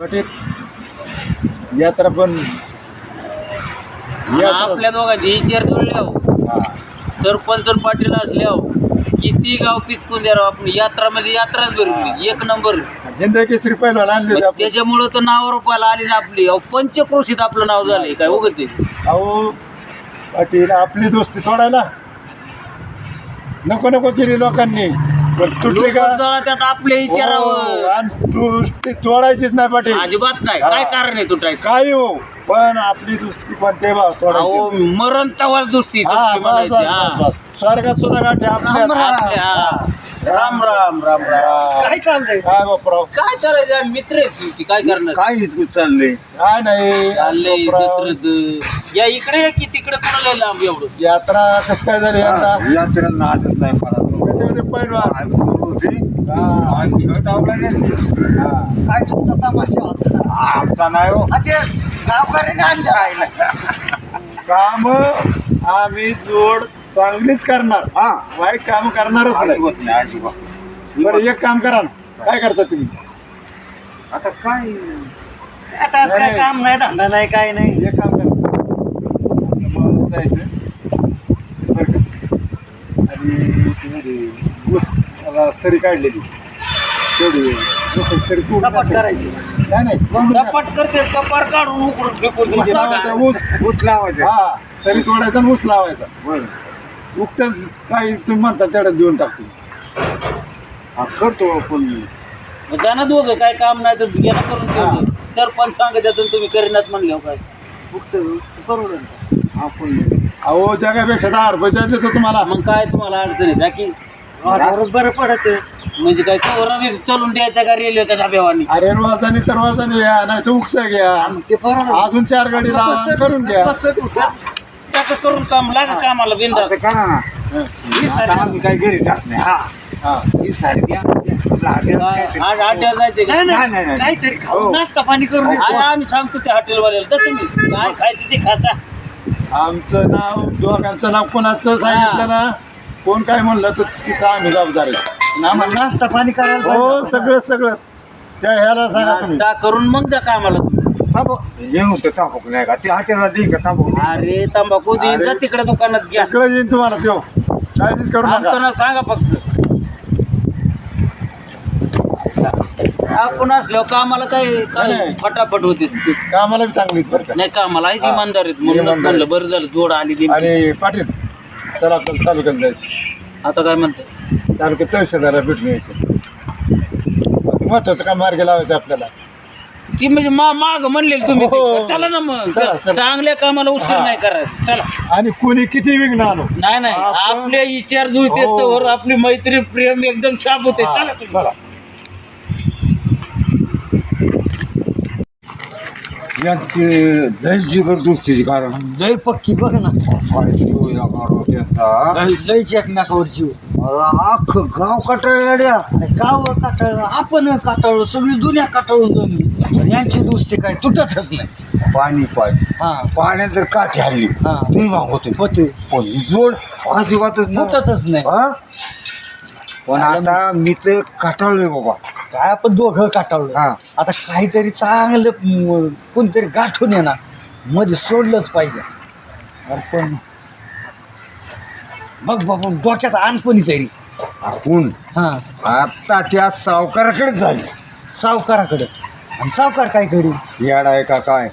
पाटील. यात्रा पण आणि आपल्या दोघांची विचार जुळल्याव हा. सरपंच आणि पाटील असल्याव किती गाव पिचकून द्या राव आपण? यात्रामध्ये यात्राच भरवली एक नंबर. हिंद केसरी पहिलवान आणले होते मग आपण. त्याच्यामुळं तर नाव रुपयाला आली ना आपली. अहो, पंचक्रोशीत आपलं नाव झालंय काय? उगच. अहो पाटील आपली दोस्ती तोडायला. नको नको केली लोकांनी. पण तुटली का? जळतात आपल्या हो, आणि तोडायचीच नाही पाटील. अजिबात नाही. काय कारण आहे तुटायचं? काय हो. पण आपली दोस्ती पण ते अहो मरण तवाच दुसती हा, सत्य बस, म्हणायची, बस, हा. बस, बस. स्वर्गात सुद्धा गाठी आपल्या आपल्या, हा. राम राम राम राम. काय चाललंय? काय बापराव काय करायचं? मित्र आहेत शेवटी, काय करणार? काय इतकं चाललंय? काय नाही. चाललंय बापराव. जत्रेचं. या इकडे या की तिकडे कोणाला लांब एवढं? यात्रा कशी काय झाली आता? यात्रा नादच नाही कसे होते पैलवान हा. हा. काय तुमचा तमाशा होता आमचा नाही हो. हा, ते गावकऱ्याने आणलं काम आम्ही जोड चांगलीच करणार. हा वाईट काम करणारच नाही. अजिबात नाही अजिबात बरं एक काम करा ना. काय करता तुम्ही? आता काय? आता असं काय काम नाही धंदा नाही काय नाही. एक काम करा. मग जायचं. बरं का? आणि ऊस मला सरी काढलेली. तेवढी सपाट करायची. नाही नाही कपाट करते कपार काढून उकडून फेकून ऊस. लावायचा ऊस. ऊस लावायचं. हा सरी तोडायचा आणि ऊस लावायचा. बरं. उगतच काही तुम्ही म्हणता तेवढ्यात देऊन टाकतो. हा करतो पण मग जाणं दोघं काय काम नाही तर गेला करून ठेवलं सरपंच सांगत यातून तुम्ही करीनात म्हणले काय? आपण. अहो जगापेक्षा दहा रुपये द्यायचे तर तुम्हाला. मग काय तुम्हाला अडचण आहे? माझ्यावरच बरं पडत म्हणजे काय बी चलून द्यायचा का रेल्वेच्या डब्यावानी? अरे रोजानी तर रोजानी घ्या नाही तर घ्या. ते बरोबर अजून चार गाडी लावा करून घ्या. टाकं करून काम लागा कामाला बिंदा आता करा ना. आता आम्ही काय घरी जात नाही. हा. हा. ही सारखी आज आठ्या जायचे का? नाही नाही, नाही, नाही. नाही. काहीतरी हो. खाऊ नाश्ता पाणी करून आज येतो. आम्ही सांगतो त्या हॉटेलवाल्याला. तर तुम्ही. काय खायचं ते खाता. आमचं नाव दोघांचं नाव कोणाचं सांगितलं ना? कोण काय म्हणलं तर तिथं आम्ही जबाबदार आहे. नाश्ता पाणी करायला हो. सगळं सगळं. त्या ह्याला सांगा तुम्ही. नाश्ता करून मग जा कामाला तर नाही का? ते हॉटेलला देईन का तांबाखू? अरे तंबाखू देईन. तिकडे दुकानात घ्या. सगळं येईन तुम्हाला देऊ काळजीच करू नका. आमचं सांगा फक्त. आपण असल्यावर कामाला काय काय नाही. फटाफट होते कामाला बी बरं का. नाही कामाला आहे हा. इमानदार आहेत म्हणून इमानदार म्हणलं बरं झालं जोड आली. आणि पाटील चला आपल्याला तालुक्यात जायचं. आता काय म्हणते तालुक्यात तहसीलदारा भेटून यायचं महत्वाचं काम मार्ग लावायचं आपल्याला ती म्हणजे मा माग म्हणले तुम्ही ते. हो. चला ना मग चला, चला. चांगल्या कामाला उशीर हा. नाही करायचं चला आणि कुणी किती विघ्न आणो नाही नाही आपण- आपले विचार जुळते हो. तर आपली मैत्री प्रेम एकदम शाप होते हा, चला तुम्ही. चला यांची लय कारण लय पक्की बघ ना काय जीव या लय लयच एकमेकावर जीव अख्खं गाव कटाळल्या गाव काटाळलं आपण काटाळलो सगळी दुनिया काटाळून जमली यांची दोस्ती काय तुटतच नाही. पाणी पाणी हा. पाण्यात जर काठी हल्ली हा. तुम्ही मागवतो होते. पण ही जोड अजिबातच नाही. तुटतच नाही. हा? पण आता मी तर कटाळलोय बाबा. काय आपण दोघं काटाळलो हा. आता काहीतरी चांगलं म, कोणतरी गाठून येणार. मध्ये सोडलंच पाहिजे. अरे पण बघ बाबा डोक्यात आण कोणीतरी. आपण. हा. आता त्या सावकाराकडे झाली सावकाराकडे. आणि सावकार काय करू येड आहे का काय?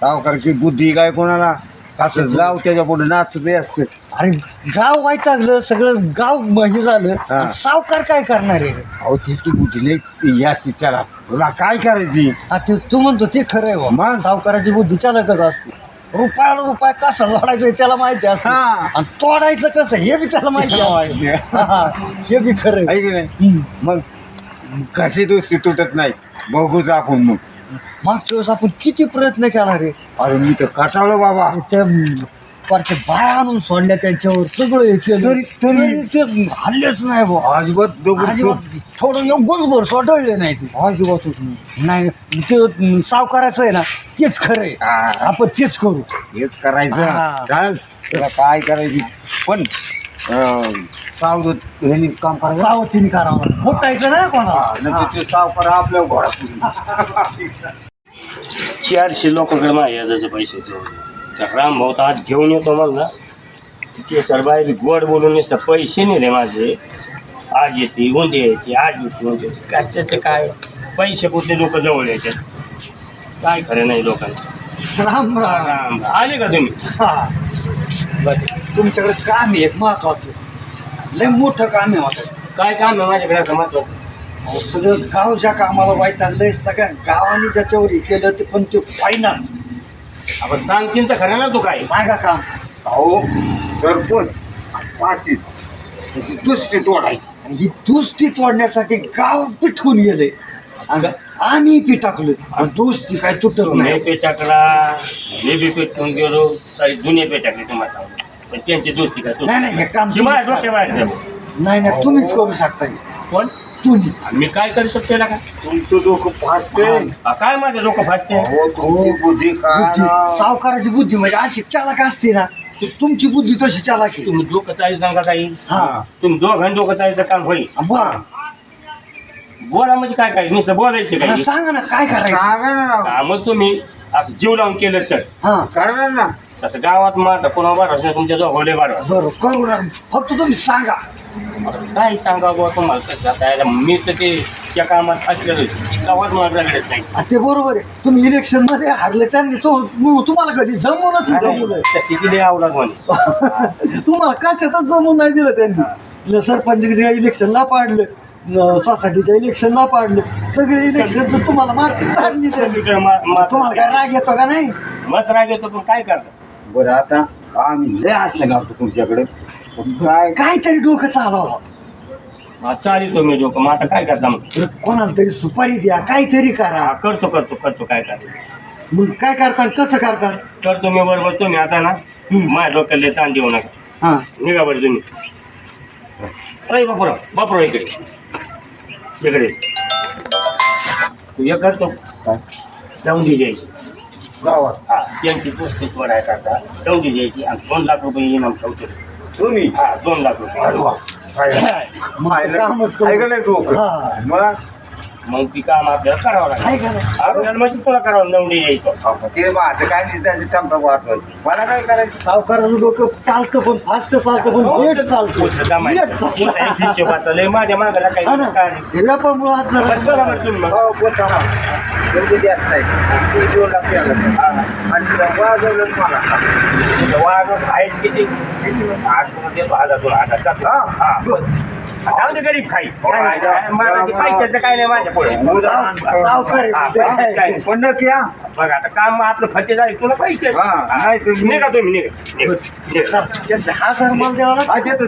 सावकारची बुद्धी काय कोणाला? असं जाऊ त्याच्या पुढे नाचते असते अरे गाव व्हायचं सगळं गाव म- हे झालं. हा. आणि सावकार काय करणार आहे? अहो त्याची बुद्धी नाही याची चला. तुला काय करायची? हा ते तू म्हणतो ते खरं आहे मग? बा सावकाराची बुद्धी चालकच असते. रुपयाला रुपया कसं लोडायचं हे त्याला माहिती असतं हा. आणि तोडायचं कसं हे बी त्याला माहिती असतं. हा, हे बी खरं आहे. आहे की नाही हम्म. मग कशी दोस्ती तुटत नाही बघूच आपण मग मागच्या वेळेस आपण किती प्रयत्न केला रे अरे मी तर कटाळलो बाबा पारच्या बाया आणून सोडल्या त्यांच्यावर सगळं हे केलं. तरी- तरी- तरी ते हल्लेच नाही बुवा. अजिबात दगड अजिबात थोडं एवढंच भर सोडवले नाही ते. अजिबात होत नाही. नाही ते सावकाराचं आहे ना तेच खरं आहे. हा. आपण तेच करू. हेच करायचं. चाल. तुला काय करायची? पण अं, ह्यांनी काम करायचं. सावतीने करावं. फुटायचं ना कोणाला? नंतर ते सावकार आपल्या घोडा चारशे लोकांकडे माझ्या याजाचे पैसे. त्या रामभाऊ तर आज घेऊन येतो मला ते सरबाई गोड बोलून नुसतं पैसे नेले माझे. आज येते उद्या येते आज येते उद्या येते. कशाचे काय? पैसे कुठले लोक जवळ येतात काय खरं नाही लोकांचं. राम राम. राम आले का तुम्ही? हा. बस तुमच्याकडे काम आहे एक महत्वाचं. लय मोठं काम आहे माझं काय काम आहे माझ्याकडे असं महत्वाचं? सगळं गावच्या कामाला वाईट लागलंय सगळ्या गावाने ज्याच्यावर हे केलं ते पण ते फायनाच आपण सांगशील तर खरं ना तू काय? सांगा काम. अहो सरपंच पाटील. त्याची दुसरी तोडायची. आणि ही दुसरी तोडण्यासाठी गाव पिटकून गेले. आणि आम्ही पिटाकलोय आणि दोस्ती काय तुटत मी नाही. पेटाकला मी बी पेटून गेलो. सारी दुनिया पेटाकली तुम्हाला. पण त्यांची दोस्ती काय तू नाही नाही हे काम माझ्या. बाहेर नाही नाही तुम्हीच करू शकता. हे. कोण? तुम्हीच मी काय करू शकतो त्याला काय? तुमचं डोकं फासते हा, काय माझं फाटते अहो तुमची बुद्धी काय बुद्धी. ना? सावकाराची बुद्धी म्हणजे अशी चालाक असते ना ती तुमची बुद्धी तशी चालाक आहे. तुम्ही डोकं चाळीस नका काही हा. तुम्ही दोघं डोकं चाळीचं काम होईल. बरं बोला. म्हणजे काय काय? नुसतं बोलायचं आता काय सांगा ना काय करायचं? सांगा ना. कामच तुम्ही. असं जीव लावून केलं तर. हा. करणार ना. तसं गावात मारता कोणा बारा तुमच्या जो होले बारा बरं करू ना. फक्त तुम्ही सांगा. काय सांगा बुवा तुम्हाला कसं? आता याला मी तर ते त्या कामात असलेलं गावात मला रगडत नाही. आ, ते बरोबर आहे. तुम्ही इलेक्शनमध्ये हारले त्यांनी तो तुम्हाला कधी जमूनच नाही जमू तशी किती आवडत म्हणे तुम्हाला कशातच जमून नाही दिलं त्यांनी. सरपंचच्या इलेक्शनला पाडलं न सोसायटीच्या इलेक्शनला पाडलं सगळे इलेक्शन तुम्हाला मार्केट चालली त्यांनी. तुम्हाला काय राग येतो का नाही? मस्त राग येतो पण काय करता? बरं आता आम्ही लय आशा लावतो तुमच्याकडे. काय? काहीतरी डोकं चालवा मग चालितो मी डोकं. मग आता काय करता मग? कोणाला तरी सुपारी द्या काहीतरी करा. हा, करतो करतो करतो काय करतो? मग काय करता कसं करता? करतो मी बरोबर तुम्ही आता ना माझ्या डोक्याला ताण देऊ नका. हा. निघा बरं तुम्ही. अरे बापुरा बापुरा इकडे. इकडे. तू हे करतो. काय? दौंडी द्यायची गावात. हा त्यांची पुस्तक पडाय करता. दौंडी द्यायची आणि दोन लाख रुपये इनाम ठेवतो. तुम्ही हा दोन लाख अरे रुपये वा. काय? मग पाहिलं? कामच करू. आहे का नाही डोकं? हा. मग मग ती काम आपल्याला करावं काय लागेल करायचं आपल्याला म्हणजे तुला करावं दौंडी द्यायचं अहो, ते माझं काय नाही त्याचे टमटा वाचवायचं मला काय करायचं सावकाराचं डोकं चालतं पण फास्ट चालतं पण लेट चालतं लेट चालतं हिशोबाचं लय माझ्या मागायला काही हा ना काय नाही. व्यापामुळं आज पण जरा मग. हो जास्त आहे. ते दोन लाख द्यायला लागले. आणि वाजवलं मला आहेच किती जातो. हा. गरीब खाई मला पैशाचं काय नाही माझ्या पुढे सावकार काय नाही. पण नक्की बघ आता काम आपलं फते झाले तुला पैसे नाही तुम्ही निघा तुम्ही निघा निघा. निघा. मला देतो,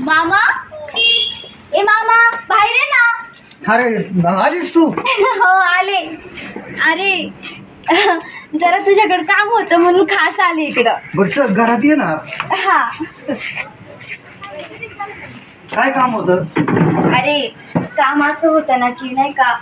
मामा ए मामा बाहेर आहे ना अरे आलीस तू? हो आले. अरे जरा तुझ्याकडे काम होतं म्हणून खास आले इकडं. बरं चल घरात ये ना. हा. काय काम होतं? अरे काम असं होतं ना की नाही का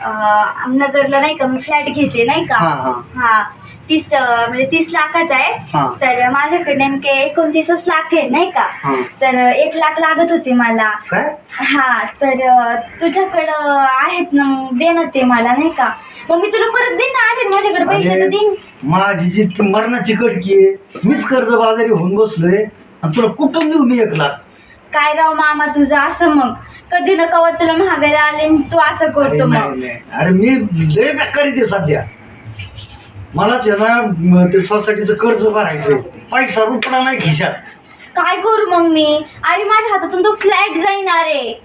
अं, नगरला नाही का मी फ्लॅट घेते नाही का? हा, हा. हा तीस अं, म्हणजे तीस लाखाचा हा. आहे तर माझ्याकडे नेमके एकोणतीसच लाख आहे नाही का? हा. तर एक लाख लागत होते मला. काय? हा तर अ, तुझ्याकडं आहेत ना मग दे ना ते मला नाही का? मग मी तुला परत देईन ना आले माझ्याकडे पैसे तर देईन. माझी जी ती मरणाची कडकी आहे मीच कर्ज बाजारी होऊन बसलोय आणि तुला कुठून देऊ मी एक लाख? काय राव मामा तुझं असं मग. कधी ना कवा तुला महागायला आले आणि तू असं अरे करतो मग. नाही. अरे मी लय बेकारी ते सध्या. मलाच आहे ना म, ते सोसायटीचं कर्ज भरायचं पैसा रुपडा नाही खिशात. काय करू मग मी? अरे माझ्या हातातून तो फ्लॅट जाईन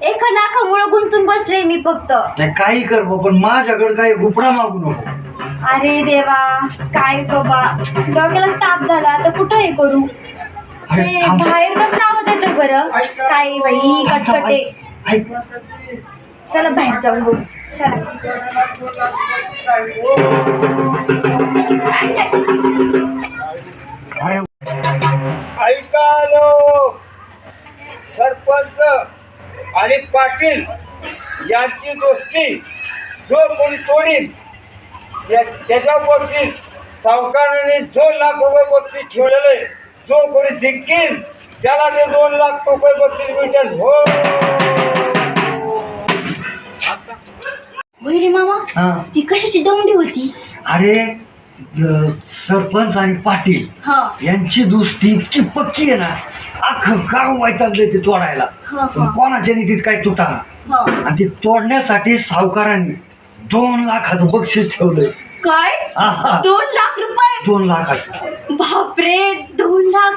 एका लाखामुळे गुंतून बसले मी फक्त. नाही काही कर बुवा, पण माझ्याकडे काही रुपडा मागू नको. अरे देवा काय बाबा डोक्याला ताप झाला आता कुठं हे करू? अरे ते थांब. बाहेर कसला आवाज येतोय बरं. काय बाई कटकटे चला बाहेर जाऊन बघू. चला. अरे ऐकालो. सरपंच आणि पाटील यांची दोस्ती जो कोणी तोडील त्या- त्याच्या बाबतीत सावकाराने दोन लाख रुपये बक्षीस ठेवलेलं. जो कोणी जिंकेल त्याला ते दोन लाख रुपये बक्षीस मिळतील. हो. बहिणी मामा हा. ती कशाची दौंडी होती? अरे अ, सरपंच आणि पाटील हा. यांची दोस्ती इतकी पक्की आहे ना अख्खं गाव वैतागले ते तोडायला. हा, पण हा. कोणाच्या नीतीत काही तुटाना? हा. आणि ते तोडण्यासाठी सावकारांनी दोन लाखाचं बक्षीस ठेवलंय. काय? आहा, दोन लाख रुपये? दोन लाखाचं. बापरे दोन लाख.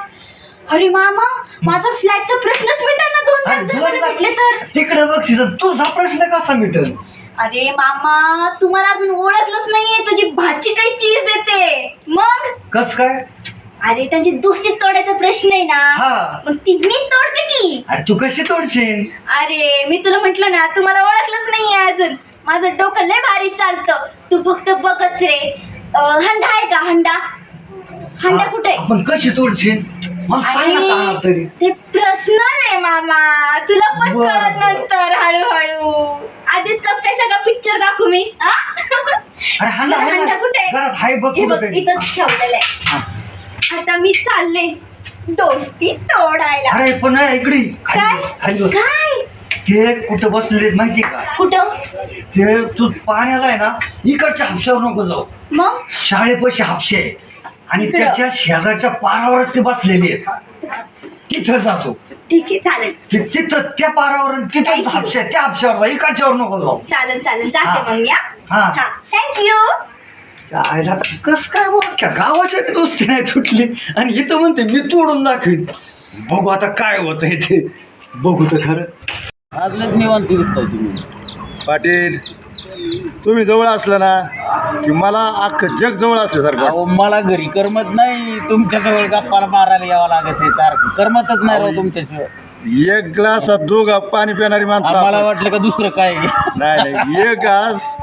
अरे मामा माझा फ्लॅटचा प्रश्नच मिटाना दोन अरे लाख जर दोन मला लाख भेटले तर. तिकडे बक्षीस तुझा प्रश्न कसा मिटल अरे मामा तुम्हाला अजून ओळखलंच नाहीये तुझी भाची काही चीज देते. मग? कस काय? अरे त्यांची दोस्ती तोडायचा प्रश्न आहे ना. हा. मग ती मी तोडते की? अरे तू कशी तोडशील? अरे मी तुला म्हंटल ना तुम्हाला ओळखलंच नाहीये अजून. माझं डोकं लय भारी चालतं. तू फक्त बघच रे. अं, हंडा आहे का हंडा? हंडा कुठे? आहे? आपण कशी तोडशील? मला सांग ना का अरे, तरी. ते पर्सनल आहे मामा. तुला पण बरं, कळत बरं. नंतर हळूहळू. आधीच कस काय सगळा पिक्चर दाखवू मी हा? अरे हंडा आहे ना? हंडा कुठे आहे? घरात हाय बघ हे बघ कुठेतरी. इथं ठेवलेलं आहे आता मी चालले दोस्ती तोडायला अरे पण नाही, इकडे खाली काय बस, खाली बस. काय ते कुठं बसलेले माहिती का कुठं ते तू पाण्याला आहे ना इकडच्या हापशावर नको जाऊ मग शाळेपाशी हापशे. आणि इकडं? त्याच्या शेजारच्या पारावरच ते बसलेले आहेत तिथं जातो ठीक आहे चालेल. ति- तिथं त्या पारावर आणि तिथं you. हापशे त्या हापशावर जा इकडच्यावर नको जाऊ. चालेल चालेल. जाते हा. मग या. हा. हा. थँक्यू आयला कस काय बोल गावाच्या ती दोस्ती नाही तुटली. आणि इथं म्हणते मी तोडून दाखवीन. बघू आता काय होत ते. बघू तर खरं. आज लग्न निवांत दिसताय तुम्ही. पाटील. तुम्ही जवळ असलं ना की मला अख्खं जग जवळ असल्यासारखं अहो मला घरी करमत नाही तुमच्याजवळ गप्पाला मारायला यावं लागत आहे सारखं करमतच नाही राव तुमच्याशिवाय. एक ग्लासात दोघा पाणी पिणारी माणसं मला आपण. वाटलं का दुसरं काय. नाही नाही एक घास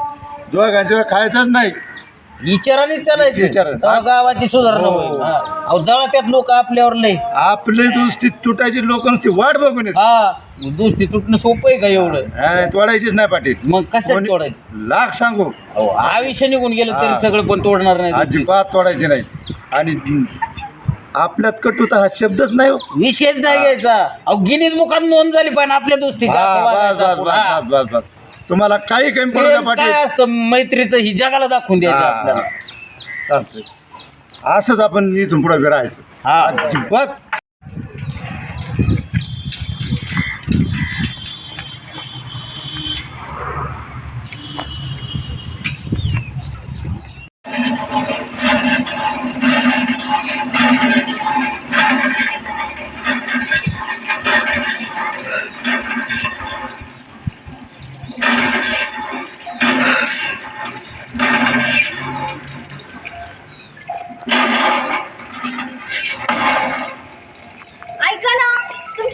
दोघांशिवाय खायचाच नाही चालायचं विचाराने. तेव्हा गावाची सुधारणा हो. होईल. हा. अहो लोक आपल्यावर लय. आपली दोस्ती तुटायची लोकांची वाट बघून येत. हा. दुसरी तुटणं सोपं आहे का एवढं? नाही, तोडायचीच नाही पाटील. मग कशात कोणी- तोडायचं? लाख सांगू. अहो आयुष्य निघून गेलं हा. तरी सगळं पण तोडणार नाही दुसरी. अजिबात तोडायची नाही. आणि आपल्यात कटुता हा शब्दच नाही हो. विषयच नाही घ्यायचा. अहो गिनीज मुखात नोंद झाली पण आपल्या दोस्ती हा, बस बस बस बस बस बस. तुम्हाला काही कमी पडू द्या काय पाटील. असतं मैत्रीचं ही जगाला दाखवून द्यायचं हा, आपल्याला. चालतंय. असंच आपण इथून पुढे फिरायचं. हा. अजिबात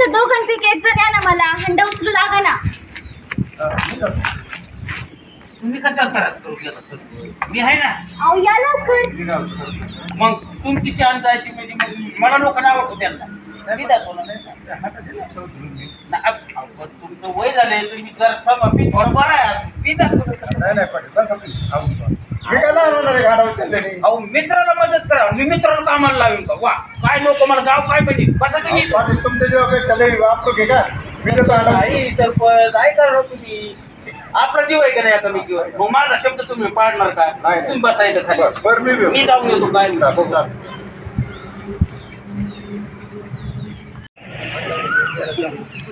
तुमच्या दोघांपैकी एक जण या ना मला हंडा उचलू लागा ना. तुम्ही कशाला त्रास करू शकत मी आहे ना. अहो या लवकर. मग तुमची शान जायची म्हणजे मग मला लोक नाव वाटू त्यांना. मी जातो ना ना, अप- अहो, तुमचं वय झाले तुम्ही जर थांबा, मी थोडं बरं आहे. मी जातो. नाही नाही पाटील बस आपली मी काय लहान होणार आहे गाडा उचलल्याने अहो मित्राला मदत करा. मी मित्राला कामाला लावीन का? वा. काय लोक मला गाव काय म्हणजे? कशाचं मी पाटील तुमच्या जेव्हा लई वापरू घे का? मी. नाही सरपंच राव तुम्ही. आपला जीव आहे का नाही आता मी जीव आहे मग माझा शब्द तुम्ही पाडणार का? नाही. तुम्ही बसायचं खाली. बरं, बरं मी मी जाऊन येतो काय.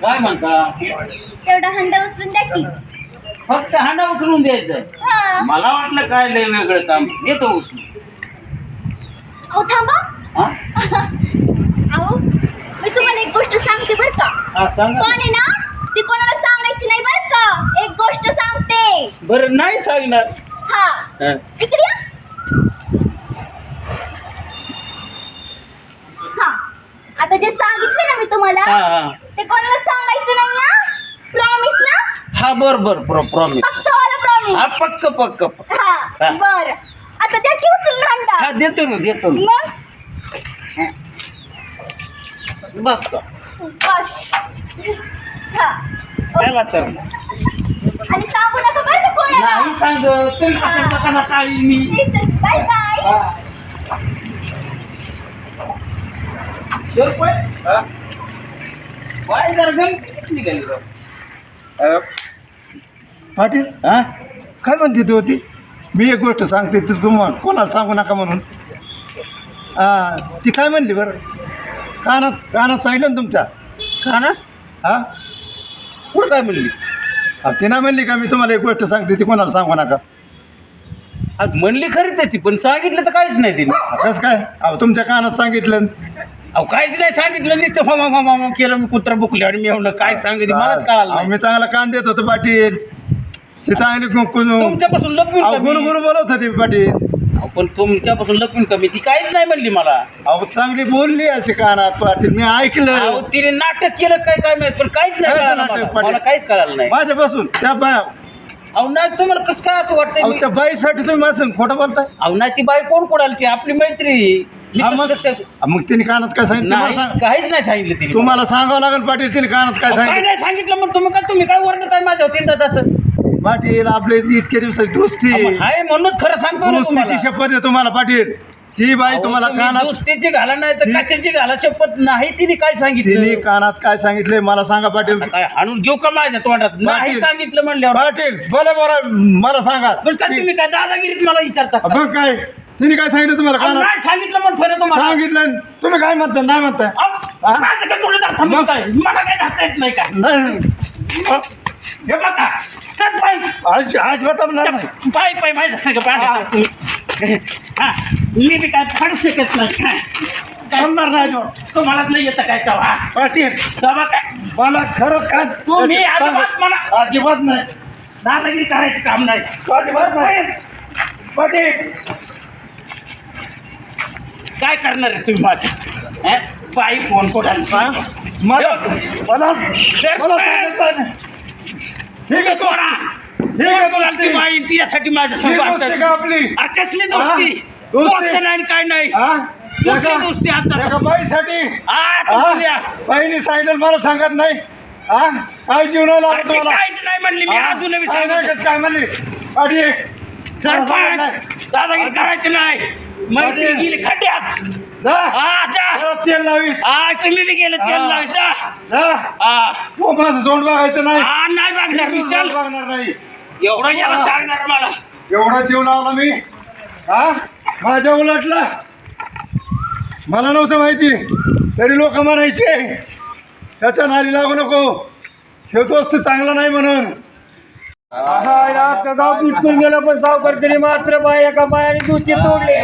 काय म्हणता? तेवढा हंडा उचलून द्या की. फक्त हांडा उचलून द्यायचं. मला वाटलं काय लय वेगळं काम. येतो उचलून अहो थांबा. हा? अहो मी तुम्हाला एक गोष्ट सांगते बरं का. हा, सांगा पण आहे ना ती कोणाला सांगायची नाही बरं का? एक गोष्ट सांगते. बरं नाही सांगणार. हा. हा. इकडे या. हा. आता जे सांगितलं ना मी तुम्हाला हा हा. ते कोणाला हा बर बर प्रॉमिस पक्षवाला प्रॉमिस हा पक्क पक्क हा. आता द्या देतो ना देतो ना. बस का बस. हा. त्याला तर नाही सांग तरी कसं कसा मी? बाय जरा गमती निघाली पाटील? हा काय म्हणते ती होती? मी एक गोष्ट सांगते ती तुम्हाला कोणाला सांगू नका म्हणून. ती काय म्हणली बरं? कानात कानात सांगितलं ना तुमच्या? का ना हा कुठं काय म्हणली? ती नाही म्हणली का? मी तुम्हाला एक गोष्ट सांगते ती कोणाला सांगू नका. आज म्हणली खरी त्याची पण सांगितलं तर काहीच नाही तिने. कसं काय? अहो तुमच्या कानात सांगितलं. अहो काहीच नाही सांगितलं नुसतं मामा मामा केलं मी कुत्रा बुकले आणि मी म्हणलं काय सांगितलं? मलाच कळालं अहो. मी चांगला कान देत होतो पाटील. ती चांगली कुणकुण तुमच्यापासून लपून कमी. गुरु गुरु बोलत होती पाटील. अहो, पण तुमच्यापासून लपून कमी. ती काहीच नाही म्हणली मला. अहो चांगली बोलली अशी कानात पाटील. मी अहो ऐकलं तिने नाटक केलं काय काय माहीत पण काहीच नाही काय कळालं नाटक, मला. पाटील? मला काहीच कळालं नाही. माझ्यापासून त्या बाय अहो नाही तुम्हाला कसं काय असं वाटतंय अहो मी- त्या बाईसाठी तुम्ही माझं खोटं बोलताय? अहो नाही ती बाई कोण कोणालची? आपली मैत्री. मी हा, कसं मग काय- मग तिने कानात काय सांगितलं? नाही सांग काहीच नाही सांगितलं तिने. तुम्हाला सांगावं लागेल पाटील तिने कानात काय अहो, काय सांगितलं? नाही सांगितलं मग तुम्ही काय तुम्ही काय वर्णत आहे माझ्यावर तीनदा तसं पाटील आपले इतके दिवसाची दोस्ती. आहे म्हणूनच खरं सांगतो ना दोस्तीची तुम्हाला. शपथ आहे तुम्हाला पाटील. ती बाई अहो, तुम्हाला तुम्ही कानात दुसरीची घाला नाही तर कशाची घाला शपथ नाही तिने काय तिने सांगितलं कानात काय सांगितले मला सांगा पाटील. काय हाणून घेऊ का माझ्या तोंडात? नाही. सांगितलं म्हणल्यावर. पाटील बोला बरं मला सांगा. पण तुम्ही काय दादागिरीत मला विचारता का? मग काय? तिने काय सांगितलं तुम्हाला अहो, कानात? नाही सांगितलं म्हणतो ना तुम्हाला. सांगितलं. तुम्ही काय म्हणता नाही म्हणताय अहो, माझं काय थोडं जातं मग? काय? मला काय धरता येत नाही का नाही हे बघा. चल पाय. आज आज बताबणार नाही. पाय पाय माझ्या सगळं पाय हा. मी बी काय फाडू शकत नाही. करणार नाही अजिबात. तुम्हाला नाही येतं काय तेव्हा. पाटील तेव्हा काय? मला खरं काय तुम्ही अजिबात मला अजिबात नाही. दादागिरी करायचं काम नाही. अजिबात नाही. पाटील. काय करणार आहे तुम्ही माझं? हा? पायी फोन कोणाला मला मला कोणाची. बाई? तिच्यासाठी माझ्या ही समोर दोस्ती का आपली? आ, कसली दोस्ती? दोस्ती? दोस्त नाही काय नाही. हा? कुठली दोस्ती आता? बाईसाठी? मला सांगत नाही. हा? काय जीवनाला अरे, ती काहीच नाही म्हणली मी? अजूनही काय म्हणली? पाटील सरपंच दादागिरी करायची नाही. मैत्री पाटील. गेली खड्ड्यात. जा. जा. तेल लावी हा तुम्ही बी गेले तेल हा. लावी जा. जा. हा हो माझं तोंड बघायचं नाही. हा, नाही बघणार मी चल. बघणार नाही. एवढं याला सांगणार मला. एवढा जीव लावला मी. हा? माझ्या उलटला. मला नव्हतं माहिती. तरी लोक म्हणायचे त्याच्या नाली लागू नको. हे दोस्त चांगला नाही म्हणून. गाव पिटकून गेलं पण सावकार तरी मात्र बाय एका बायाने दुसरी तोडले.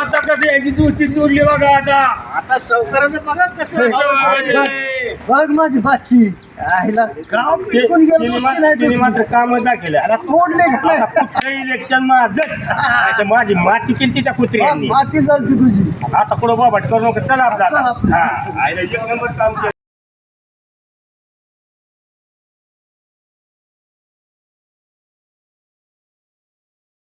आता कसं याची दुसरी तोडली बघा आता. आता बघा कसं बघ माझी बाची. आईला गाव पिटकून गेलं तिने. मात्र कामं दाखवले आता तोडले कुठलं? इलेक्शन आता माझी माती केली त्या कुत्र्यांनी. माती चालती तुझी. आता कुठं बाबाट करू नका चला आपला आपलं. हा आईला एक नंबर काम केलं.